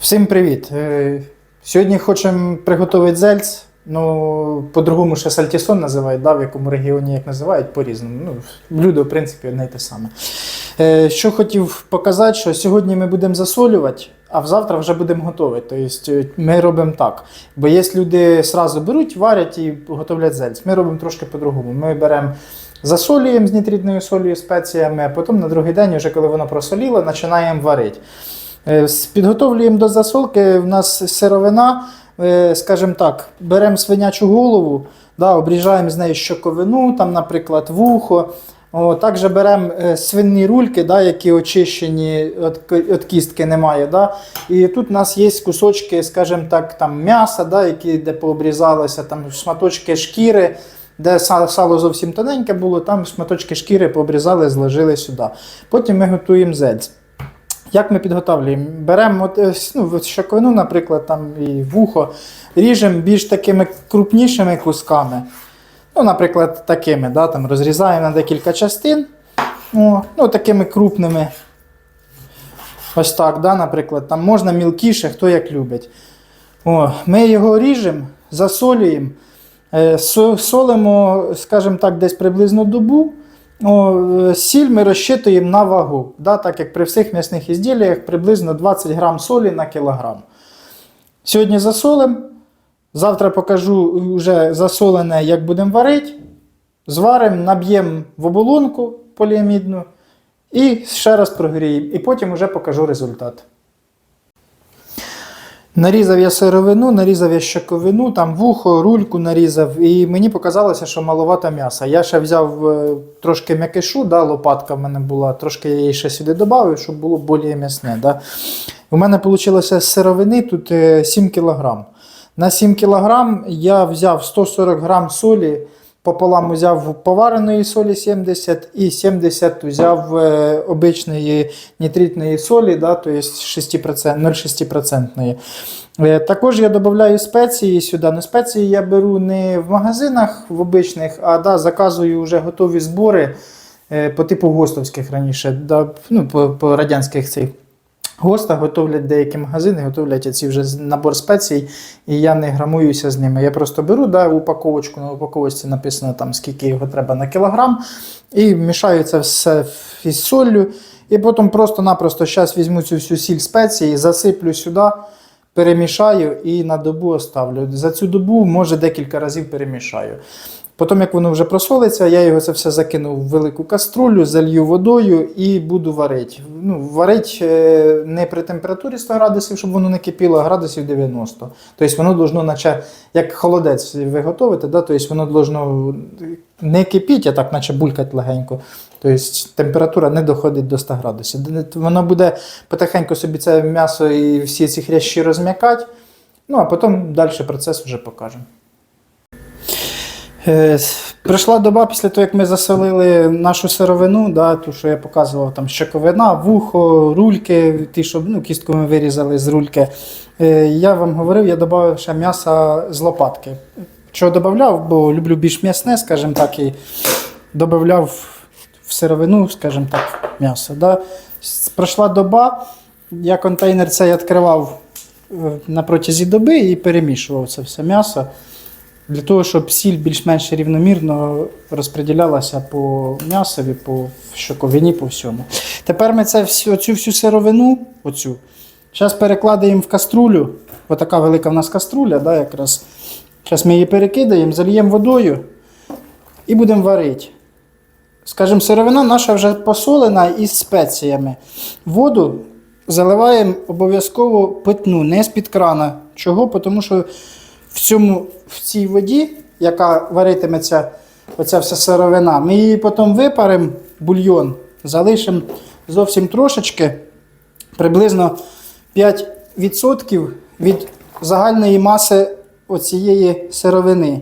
Всім привіт! Е, Сьогодні хочемо приготувати зельц. Ну, по-другому ще сальтісон називають, да, в якому регіоні як називають по-різному. Ну, блюдо, в принципі, одне й те саме. Е, Що хотів показати, що сьогодні ми будемо засолювати, а завтра вже будемо готувати. Тобто е, ми робимо так. Бо є люди одразу беруть, варять і готовлять зельц. Ми робимо трошки по-другому. Ми беремо. Засолюємо з нітритною солью спеціями, а потім на другий день, вже коли воно просоліло, починаємо варити. Е, Підготовлюємо до засолки. В нас сировина, е, скажімо так, беремо свинячу голову, да, обріжаємо з неї щоковину, там, наприклад, вухо. О, також беремо е, свинні рульки, да, які очищені, от кістки немає. Да. І тут у нас є кусочки, скажімо так, там, м'яса, да, які де пообрізалися, там, шматочки шкіри. Де сало зовсім тоненьке було, там шматочки шкіри пообрізали, зложили сюди. Потім ми готуємо зельць. Як ми підготовлюємо? Беремо е, ну, от наприклад, там і вухо, ріжемо більш такими крупнішими кусками. Ну, наприклад, такими, да, там, розрізаємо на декілька частин. О, ну, такими крупними. Ось так, да, наприклад, там можна мілкіше, хто як любить. О, ми його ріжемо, засолюємо, е, солимо, скажімо так, десь приблизно добу. О, е, сіль ми розчитуємо на вагу, да, так як при всіх м'ясних ізділіях приблизно 20 грам солі на кілограм. Сьогодні засолимо. Завтра покажу вже засолене, як будемо варити. Зваримо, наб'ємо в оболонку поліамідну і ще раз прогріємо. І потім вже покажу результат. Нарізав я сировину, нарізав я щоковину, там вухо, рульку нарізав, і мені показалося, що маловато м'яса. Я ще взяв е, трошки м'якишу, да, лопатка в мене була, трошки я її ще сюди додав, щоб було більш м'ясне. Да. У мене вийшло з сировини тут е, 7 кг. На 7 кг я взяв 140 грам солі, пополам взяв повареної солі 70 і 70 взяв е, обичної нітритної солі, да, то є 6%, 0,6%. Е, Також я додаю спеції сюди. Ну, спеції я беру не в магазинах в обичних, а да, заказую вже готові збори е, по типу гостовських раніше, да, ну, по, по радянських цих. Госта готовлять деякі магазини, готовлять ці вже набор спецій, і я не грамуюся з ними. Я просто беру да, упаковочку, на упаковочці написано там, скільки його треба на кілограм, і мішаю це все із солью. І потім просто-напросто зараз візьму цю всю сіль спеції, засиплю сюди, перемішаю і на добу оставлю. За цю добу, може, декілька разів перемішаю. Потім, як воно вже просолиться, я його це все закину в велику каструлю, залью водою і буду варити. Ну, варити е, не при температурі 100 градусів, щоб воно не кипіло, а градусів 90. Тобто воно должно, наче як холодець ви готуєте, да? тобто воно должно не кипіти, а так, наче булькати легенько. Тобто температура не доходить до 100 градусів. Воно буде потихеньку собі це м'ясо і всі ці хрящі розм'якати. Ну, а потім далі процес вже покажемо. Е, Прийшла доба після того, як ми засолили нашу сировину, да, ту, що я показував, там щоковина, вухо, рульки, ті, що ну, кістку ми вирізали з рульки. Е, Я вам говорив, я додав ще м'яса з лопатки. Що додав, бо люблю більш м'ясне, скажімо так, і додав в сировину, скажімо так, м'ясо. Да. Пройшла доба, я контейнер цей відкривав е, на протязі доби і перемішував це все м'ясо. Для того, щоб сіль більш-менш рівномірно розподілялася по м'ясові, по щоковині, по всьому. Тепер ми це оцю всю сировину, оцю, зараз перекладаємо в каструлю. Отака велика в нас каструля, да, якраз. Зараз ми її перекидаємо, зальємо водою і будемо варити. Скажімо, сировина наша вже посолена із спеціями. Воду заливаємо обов'язково питну, не з-під крана. Чого? Тому що в, цьому, в цій воді, яка варитиметься, оця вся сировина, ми її потім випаримо, бульйон, залишимо зовсім трошечки, приблизно 5% від загальної маси оцієї сировини.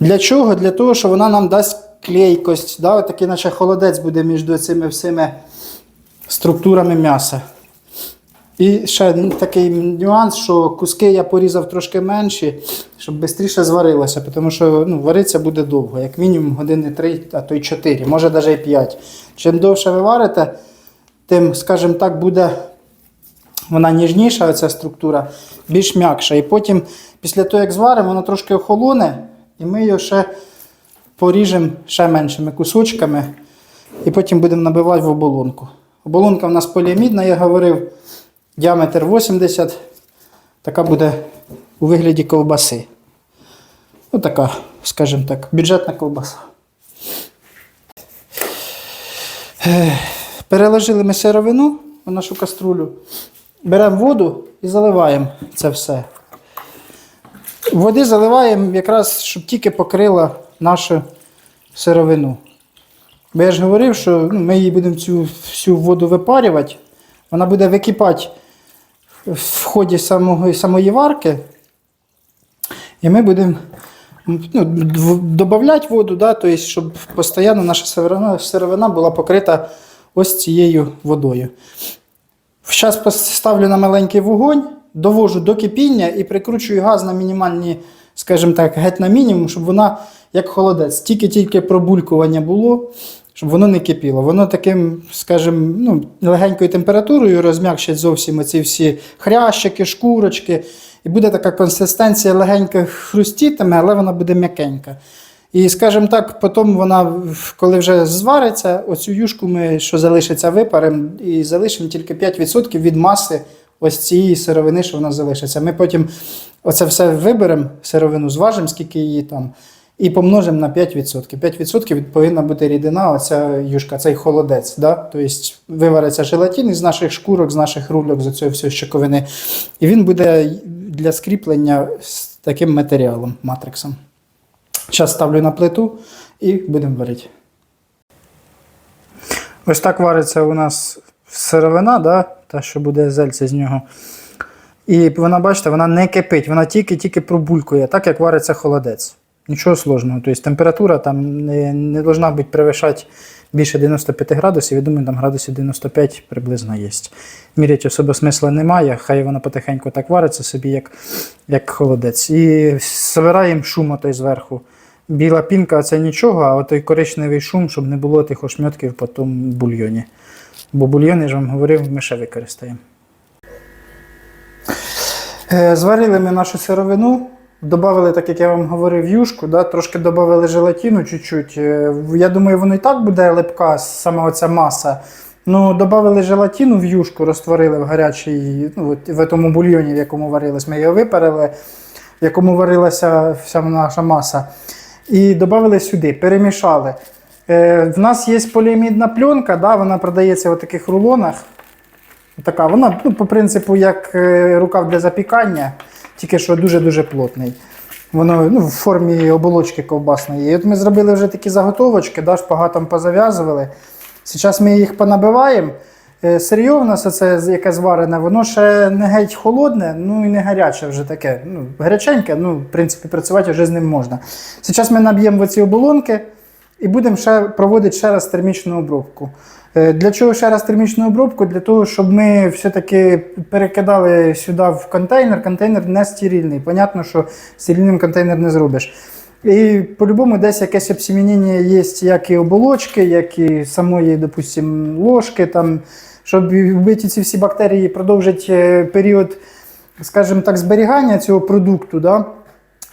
Для чого? Для того, що вона нам дасть клейкость, да? Такий наче холодець буде між цими всіми структурами м'яса. І ще такий нюанс, що куски я порізав трошки менші, щоб швидше зварилося, тому що ну, вариться буде довго, як мінімум години 3, а то й 4, може навіть і 5. Чим довше ви варите, тим, скажімо так, буде вона ніжніша, оця структура, більш м'якша. І потім, після того, як зваримо, воно трошки охолоне, і ми його ще поріжемо ще меншими кусочками, і потім будемо набивати в оболонку. Оболонка в нас поліамідна, я говорив, діаметр 80, така буде у вигляді ковбаси. Ну, така, скажімо так, бюджетна ковбаса. Переложили ми сировину в нашу каструлю, беремо воду і заливаємо це все. Води заливаємо якраз, щоб тільки покрила нашу сировину. Бо я ж говорив, що ну, ми її будемо цю всю воду випарювати, вона буде википати в ході самого, самої варки, і ми будемо ну, додати воду, да, тобто, щоб постійно наша сировина, сировина була покрита ось цією водою. Зараз поставлю на маленький вогонь, довожу до кипіння і прикручую газ на мінімальні, скажімо так, геть на мінімум, щоб вона, як холодець, тільки-тільки пробулькування було, щоб воно не кипіло. Воно таким, скажімо, ну, легенькою температурою розм'якшить зовсім оці всі хрящики, шкурочки. І буде така консистенція легенько хрустітиме, але вона буде м'якенька. І, скажімо так, потім вона, коли вже звариться, оцю юшку ми, що залишиться, випаримо і залишимо тільки 5% від маси ось цієї сировини, що вона залишиться. Ми потім оце все виберемо, сировину, зважимо, скільки її там, і помножимо на 5%. 5% повинна бути рідина, оця юшка, цей холодець. Да? Тобто вивариться желатин із наших шкурок, з наших рульок, з цієї всієї щоковини. І він буде для скріплення з таким матеріалом, матриксом. Зараз ставлю на плиту і будемо варити. Ось так вариться у нас сировина, да? та, що буде зельце з нього. І вона, бачите, вона не кипить, вона тільки-тільки пробулькує, так як вариться холодець. Нічого сложного. Тобто температура там не, не должна бути перевищати більше 95 градусів. Я думаю, там градусів 95 приблизно є. Міряти особо смисла немає, хай вона потихеньку так вариться собі, як, як холодець. І збираємо шум отой зверху. Біла пінка це нічого, а той коричневий шум, щоб не було тих ошмьотків по тому бульйоні. Бо бульйон, я ж вам говорив, ми ще використаємо. Е, Зварили ми нашу сировину, додали, так як я вам говорив, юшку, да, трошки додали желатину чуть-чуть. Е, Я думаю, воно і так буде липка, саме оця маса. Ну, додали желатину в юшку, розтворили в гарячій, ну, в тому бульйоні, в якому варились. Ми його випарили, в якому варилася вся наша маса. І додали сюди, перемішали. Е, в нас є поліамідна пленка, да, вона продається в таких рулонах. Така, вона, ну, по принципу, як е, рукав для запікання, тільки що дуже-дуже плотний. Воно ну, в формі оболочки ковбасної. І от ми зробили вже такі заготовочки, да, шпагатом позав'язували. Зараз ми їх понабиваємо. Е, Сир'йо в нас оце, яке зварене, воно ще не геть холодне, ну і не гаряче вже таке. Ну, гаряченьке, ну, в принципі, працювати вже з ним можна. Зараз ми наб'ємо в оці оболонки і будемо ще проводити ще раз термічну обробку. Е, Для чого ще раз термічну обробку? Для того, щоб ми все-таки перекидали сюди в контейнер. Контейнер не стерильний. Понятно, що стерильним контейнер не зробиш. І по-любому десь якесь обсімінення є як і оболочки, як і самої, допустим, ложки, там, щоб вбити ці всі бактерії, продовжити е, період, скажімо так, зберігання цього продукту. Да?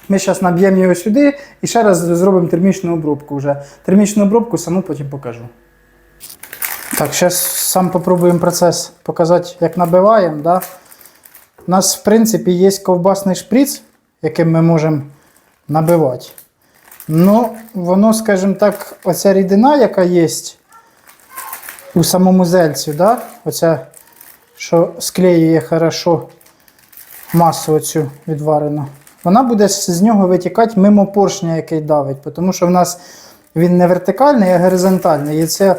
Ми зараз наб'ємо його сюди і ще раз зробимо термічну обробку. вже. Термічну обробку саму потім покажу. Так, зараз сам попробуємо процес показати, як набиваємо. Да? У нас, в принципі, є ковбасний шприц, яким ми можемо набивати. Ну, воно, скажімо так, оця рідина, яка є у самому зельцю, да? оця, що склеює хорошо масу оцю відварену, вона буде з нього витікати мимо поршня, який давить, тому що в нас він не вертикальний, а горизонтальний. І ця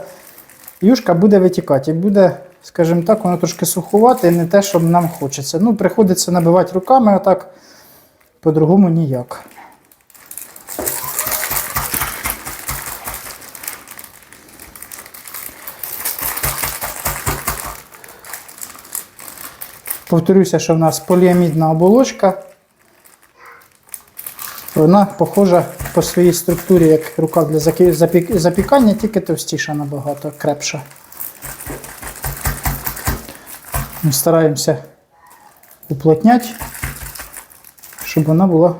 юшка буде витікати. Буде, скажімо так, воно трошки сухувати, і не те, що нам хочеться. Ну, приходиться набивати руками, отак, по-другому ніяк. Повторюся, що в нас поліамідна оболочка. Вона похожа по своїй структурі, як рука для запікання, тільки товстіша набагато, крепша. Ми стараємося уплотняти, щоб вона була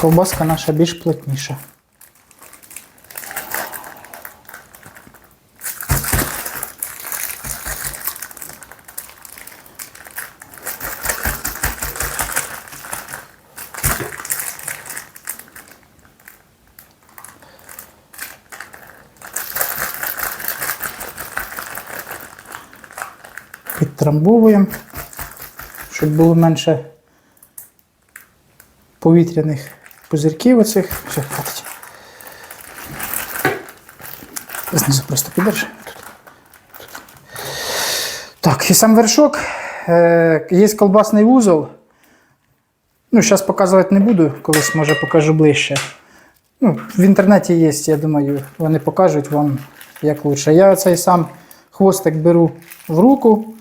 ковбаска наша більш плотніша. Підтрамбовуємо, щоб було менше повітряних пузирків оцих. Все, хватить. Знизу просто. Тут. Так, і сам вершок. Е, є колбасний вузол. Ну, зараз показувати не буду, колись може покажу ближче. Ну, в інтернеті є, я думаю, вони покажуть вам як лучше. Я цей сам хвостик беру в руку,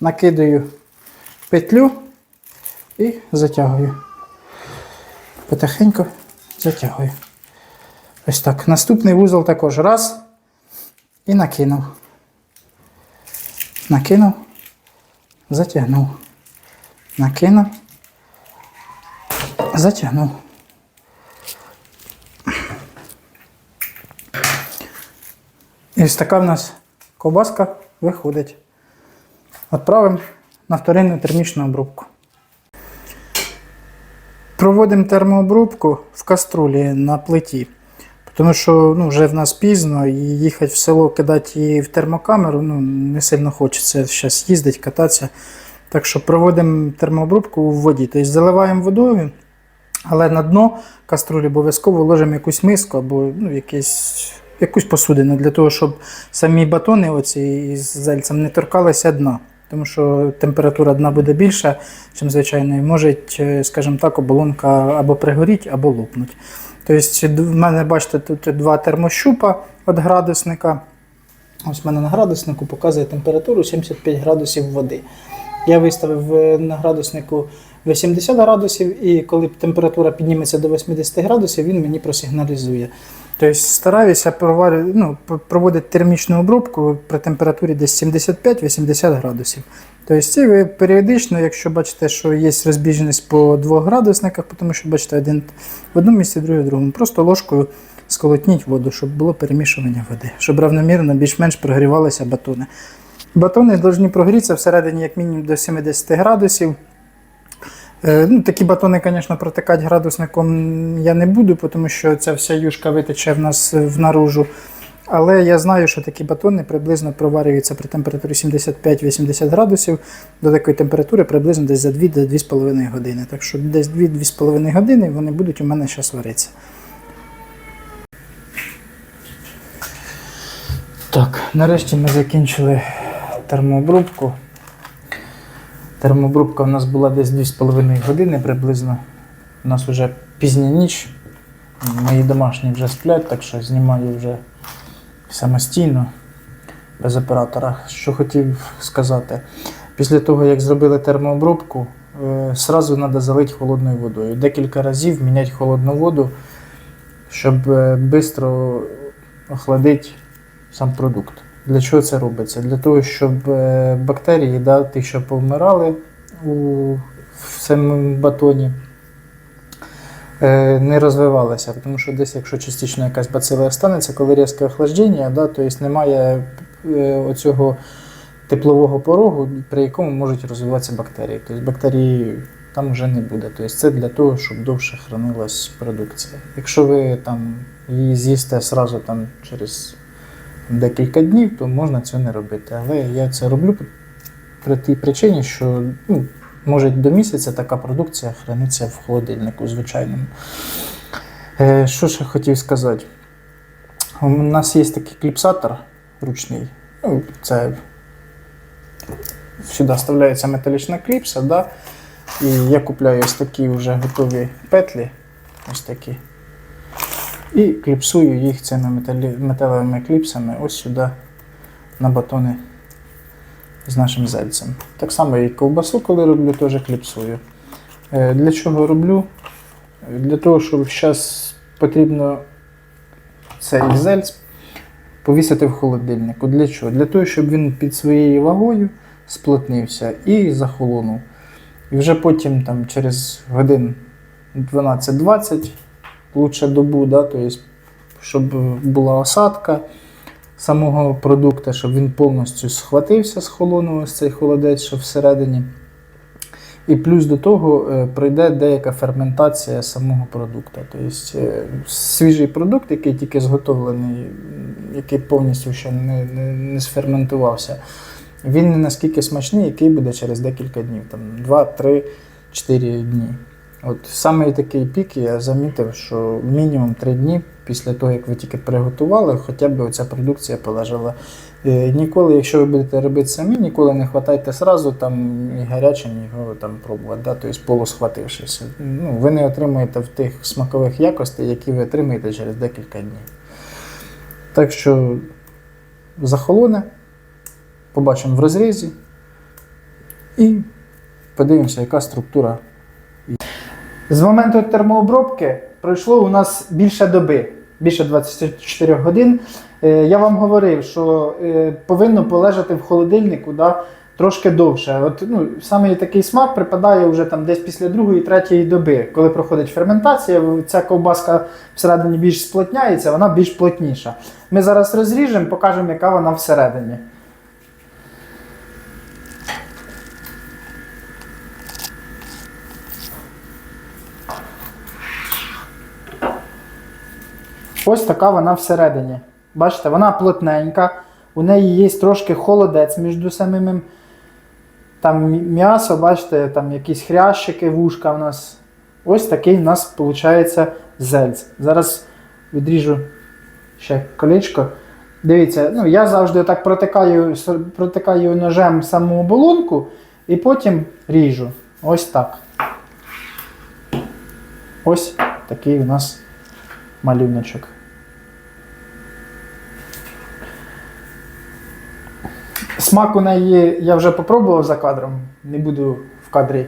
накидаю петлю і затягую. Потихеньку затягую. Ось так. Наступний вузол також раз. І накинув. Накинув, затягнув. Накинув. Затягнув. І ось така в нас ковбаска виходить. Відправимо на вторинну термічну обробку. Проводимо термообробку в каструлі на плиті. Тому що ну, вже в нас пізно і їхати в село кидати її в термокамеру ну, не сильно хочеться зараз їздити, кататися. Так що проводимо термообробку у воді. Тобто заливаємо водою, але на дно каструлі обов'язково ложимо якусь миску або ну, якийсь, якусь посудину для того, щоб самі батони оці з зельцем не торкалися дна. Тому що температура дна буде більша, ніж звичайно, і може, е, скажімо так, оболонка або пригоріть, або лопнуть. Тобто, в мене, бачите, тут два термощупа від градусника. Ось в мене на градуснику показує температуру 75 градусів води. Я виставив е, на градуснику 80 градусів, і коли температура підніметься до 80 градусів, він мені просигналізує. Тобто стараюся ну, проводити термічну обробку при температурі десь 75-80 градусів. Тобто ви періодично, якщо бачите, що є розбіжність по двох градусниках, тому що бачите, один в одному місці, другий в другому, просто ложкою сколотніть воду, щоб було перемішування води, щоб равномірно більш-менш прогрівалися батони. Батони повинні прогрітися всередині як мінімум до 70 градусів. Е, Ну, такі батони, звісно, протикати градусником я не буду, тому що ця вся юшка витече в нас е, в наружу. Але я знаю, що такі батони приблизно проварюються при температурі 75-80 градусів до такої температури приблизно десь за 2-2,5 години. Так що десь 2-2,5 години вони будуть у мене зараз варитися. Так, нарешті ми закінчили термообробку. Термообробка у нас була десь 2,5 години приблизно. У нас вже пізня ніч. Мої домашні вже сплять, так що знімаю вже самостійно, без оператора. Що хотів сказати. Після того, як зробили термообробку, е, сразу треба залити холодною водою. Декілька разів міняти холодну воду, щоб швидко охладити сам продукт. Для чого це робиться? Для того, щоб е, бактерії, да, ті, що повмирали у в самому батоні, е, не розвивалися. Тому що десь, якщо частично якась бацила останеться, коли різке охлаждення, да, то есть немає е, оцього теплового порогу, при якому можуть розвиватися бактерії. Тобто бактерії там вже не буде. Тобто це для того, щоб довше хранилась продукція. Якщо ви там її з'їсте сразу там через декілька днів, то можна цього не робити. Але я це роблю при тій причині, що ну, може до місяця така продукція храниться в холодильнику звичайному. Е, що ще хотів сказати? У нас є такий кліпсатор ручний. Ну, це сюди вставляється металічна кліпса, да? і я купляю ось такі вже готові петлі. Ось такі. І кліпсую їх цими металевими кліпсами ось сюди на батони з нашим зельцем. Так само і ковбасу, коли роблю, теж кліпсую. Е, Для чого роблю? Для того, щоб зараз потрібно цей зельц повісити в холодильнику. Для чого? Для того, щоб він під своєю вагою сплотнився і захолонув. І вже потім, там, через годин 12-20, лучше добу, да, тобто, щоб була осадка самого продукту, щоб він повністю схватився, схолонув ось цей холодець, що всередині. І плюс до того е, пройде деяка ферментація самого продукту. Тобто е, свіжий продукт, який тільки зготовлений, який повністю ще не, не, не сферментувався, він не наскільки смачний, який буде через декілька днів, там 2, 3, 4 дні. От саме такий пік я замітив, що мінімум 3 дні після того, як ви тільки приготували, хоча б оця продукція полежала. Е, Ніколи, якщо ви будете робити самі, ніколи не хватайте сразу там і гарячим його там пробувати, да? тобто полусхватившись. Ну, ви не отримаєте в тих смакових якостей, які ви отримаєте через декілька днів. Так що захолоне, побачимо в розрізі і подивимося, яка структура. З моменту термообробки пройшло у нас більше доби, більше 24 годин. Е, Я вам говорив, що е, повинно полежати в холодильнику да, трошки довше. От, ну, саме такий смак припадає вже там десь після другої, третьої доби, коли проходить ферментація, ця ковбаска всередині більш сплотняється, вона більш плотніша. Ми зараз розріжемо, покажемо, яка вона всередині. Ось така вона всередині. Бачите, вона плотненька, у неї є трошки холодець між самим. Там м'ясо, бачите, там якісь хрящики, вушка у нас. Ось такий у нас виходить зельц. Зараз відріжу ще колечко. Дивіться, ну я завжди так протикаю, протикаю ножем саму оболонку і потім ріжу. Ось так. Ось такий у нас малюночок. Смак у неї я вже попробував за кадром, не буду в кадрі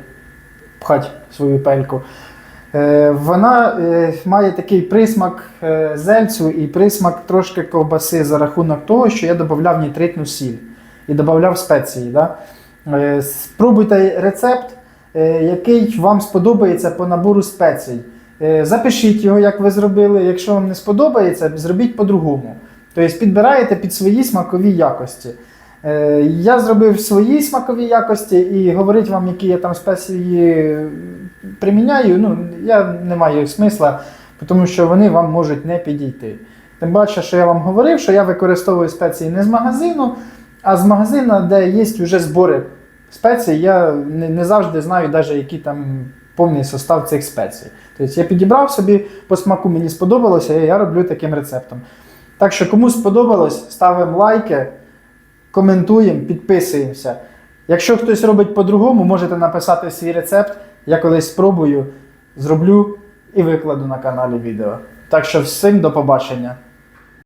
пхати свою пельку. Е, вона е, має такий присмак е, зельцю і присмак трошки ковбаси за рахунок того, що я додавав нітритну сіль і додавав спеції. Да? Спробуйте рецепт, який вам сподобається по набору спецій. Запишіть його, як ви зробили. Якщо вам не сподобається, зробіть по-другому. Тобто підбираєте під свої смакові якості. Е, Я зробив свої смакові якості і говорити вам, які я там спеції приміняю, ну, я не маю смисла, тому що вони вам можуть не підійти. Тим паче, що я вам говорив, що я використовую спеції не з магазину, а з магазину, де є вже збори спецій, я не, не завжди знаю, навіть, який там повний состав цих спецій. Тобто я підібрав собі по смаку, мені сподобалося, і я роблю таким рецептом. Так що, кому сподобалось, ставимо лайки коментуємо, підписуємося. Якщо хтось робить по-другому, можете написати свій рецепт. Я колись спробую, зроблю і викладу на каналі відео. Так що всім до побачення.